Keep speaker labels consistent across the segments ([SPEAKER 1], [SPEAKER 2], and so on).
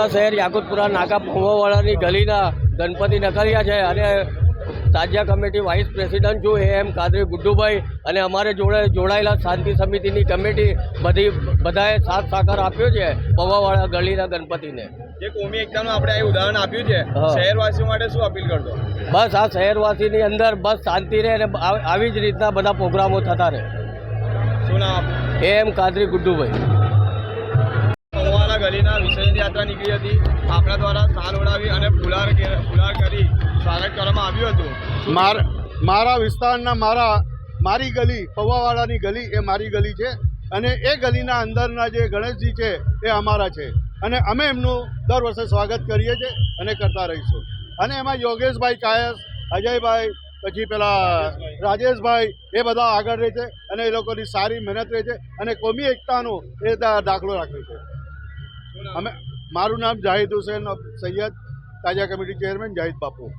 [SPEAKER 1] વડોદરા શહેર યાકુતપુરા નાકા પૌવાવાળાની ગલીના ગણપતિ નકરિયા છે અને તાજિયા કમિટી વાઇસ પ્રેસિડન્ટ છું એ એમ કાદરી ગુડ્ડુભાઈ. અને અમારે જોડે જોડાયેલા શાંતિ સમિતિની કમિટી બધી બધાએ સાથ સાકાર આપ્યો છે પૌવાવાળા ગલીના ગણપતિને.
[SPEAKER 2] જે કોમી એકતાનું આપણે આ ઉદાહરણ આપ્યું છે. શહેરવાસીઓ માટે શું અપીલ કરતો
[SPEAKER 1] બસ આ શહેરવાસીની અંદર બસ શાંતિ રહે અને આવી જ રીતના બધા પ્રોગ્રામો થતા રહે.
[SPEAKER 2] શું નામ?
[SPEAKER 1] એમ કાદરી ગુડ્ડુભાઈ.
[SPEAKER 2] ગલીના વિસર્જન યાત્રા નીકળી હતી. આપણા દ્વારા સાલ ઓડાવી અને ફુલાર ફુલાર કરી સ્વાગત કરવામાં આવ્યું હતું.
[SPEAKER 3] માર મારા વિસ્તારના મારા મારી ગલી પૌવાવાળાની ગલી એ મારી ગલી છે અને એ ગલીના અંદરના જે ગણેશજી છે એ અમારા છે. અને અમે એમનું દર વર્ષે સ્વાગત કરીએ છીએ અને કરતા રહીશું. અને એમાં યોગેશભાઈ કાયસ અજયભાઈ પછી પેલા રાજેશભાઈ. એ બધા આગળ રહે છે અને એ લોકોની સારી મહેનત રહે છે અને કોમી એકતાનો એ દાખલો રાખે છે. અમે મારું નામ જાહિદ હુસેન સૈયદ તાજા કમિટી ચેરમેન જાહિદ બાપુ.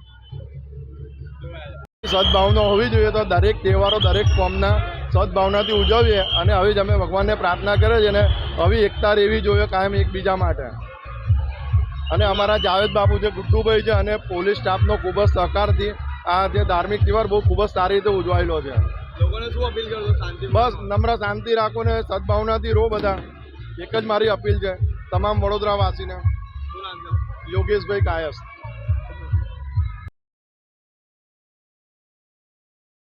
[SPEAKER 4] સદભાવના હોવી જોઈએ તો દરેક તહેવારો દરેક કોમના સદભાવનાથી ઉજવીએ અને હવે જ અમે ભગવાનને પ્રાર્થના કરે છે અને હવે એકતા રહેવી જોઈએ કાયમ એકબીજા માટે. અને અમારા જાવેદ બાપુ છે ગુડ્ડુભાઈ છે અને પોલીસ સ્ટાફનો ખૂબ જ સહકારથી આ જે ધાર્મિક તહેવાર બહુ ખૂબ જ સારી રીતે ઉજવાયેલો છે. બસ નમ્ર શાંતિ રાખો ને સદભાવનાથી રહો બધા. એક જ મારી અપીલ છે. તમામ વડોદરાવાસીને યોગેશભાઈ કાયસ